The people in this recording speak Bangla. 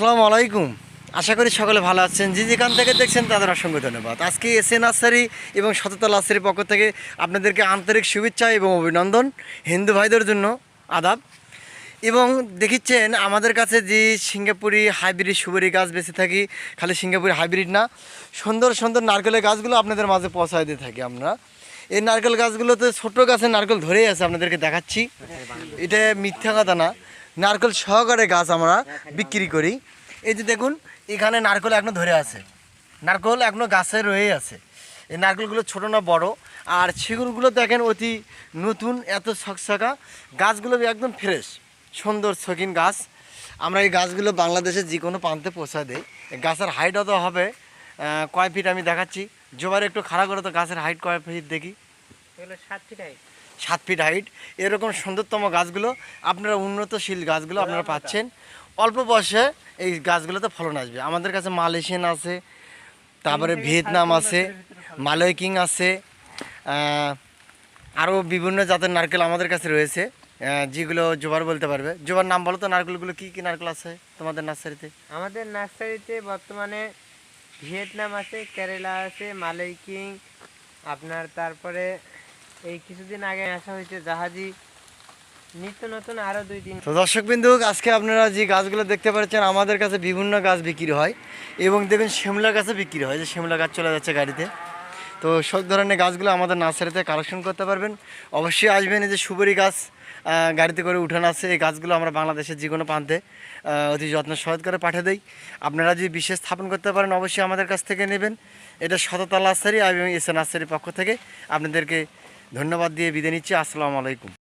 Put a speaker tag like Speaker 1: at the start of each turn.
Speaker 1: আসসালামু আলাইকুম। আশা করি সকলে ভালো আছেন। যে যেখান থেকে দেখছেন তাদের অসংখ্য ধন্যবাদ। আজকে এস এ নার্সারি এবং সততা নার্সারির পক্ষ থেকে আপনাদেরকে আন্তরিক শুভেচ্ছা এবং অভিনন্দন হিন্দু ভাইদের জন্য আদাব। এবং দেখিচ্ছেন আমাদের কাছে যে সিঙ্গাপুরি হাইব্রিড সুপারি গাছ বেঁচে থাকি, খালি সিঙ্গাপুরি হাইব্রিড না, সুন্দর সুন্দর নারকেলের গাছগুলো আপনাদের মাঝে পৌঁছায় দিয়ে থাকি আমরা। এই নারকেল গাছগুলোতে ছোট গাছের নারকেল ধরেই আছে, আপনাদেরকে দেখাচ্ছি। এটা মিথ্যা কথা না। নারকেল সহকারে গাছ আমরা বিক্রি করি। এই যে দেখুন, এখানে নারকেল এখনও ধরে আছে। নারকেল এখনও গাছে রয়েই আছে। এই নারকেলগুলো ছোটো না বড়। আর সেগুলোগুলো দেখেন অতি নতুন, এত ছকছকা। গাছগুলো একদম ফ্রেশ সুন্দর শৌখিন গাছ। আমরা এই গাছগুলো বাংলাদেশের যে কোনো প্রান্তে পৌঁছা দেই। গাছের হাইট অত হবে কয় ফিট আমি দেখাচ্ছি। জোবার একটু খাড়া করে তো গাছের হাইট কয় ফিট দেখি।
Speaker 2: সাত ফিট হাইট
Speaker 1: সাত ফিট হাইট এরকম সুন্দরতম গাছগুলো আপনারা উন্নতশীল গাছগুলো আপনারা পাচ্ছেন। অল্প বয়সে এই গাছগুলোতে ফলন আসবে। আমাদের কাছে মালয়েশিয়ান আছে তারপরে ভিয়েতনাম আছে মালয় কিং আছে আরও বিভিন্ন জাতের নারকেল আমাদের কাছে রয়েছে যেগুলো জোবার বলতে পারবে। জোবার নাম বলো তো নারকেলগুলো কী কী নারকেল আছে তোমাদের নার্সারিতে?
Speaker 2: আমাদের নার্সারিতে বর্তমানে ভিয়েতনাম আছে কেরালা আছে মালয় কিং আপনার তারপরে এই কিছুদিন আগে আসা হয়েছে জাহাজি। নিত্য নতুন আরও দুই তিন
Speaker 1: তো দর্শক বিন্দু আজকে আপনারা যে গাছগুলো দেখতে পাচ্ছেন, আমাদের কাছে বিভিন্ন গাছ বিক্রি হয় এবং দেখবেন শিমলা গাছও বিক্রি হয়, যে শিমলা গাছ চলে যাচ্ছে গাড়িতে। তো সব ধরনের গাছগুলো আমাদের নার্সারিতে কালেকশন করতে পারবেন। অবশ্যই আসবেন এই যে সুপারি গাছ গাড়িতে করে উঠান আছে। এই গাছগুলো আমরা বাংলাদেশের যে কোনো প্রান্তে অতি যত্ন সহজ করে পাঠিয়ে দিই। আপনারা যদি বিশেষ স্থাপন করতে পারেন, অবশ্যই আমাদের কাছ থেকে নেবেন। এটা শততা নার্সারি এবং এসে নার্সারির পক্ষ থেকে আপনাদেরকে ধন্যবাদ দিয়ে বিদায় নিচ্ছি। আসসালামু আলাইকুম।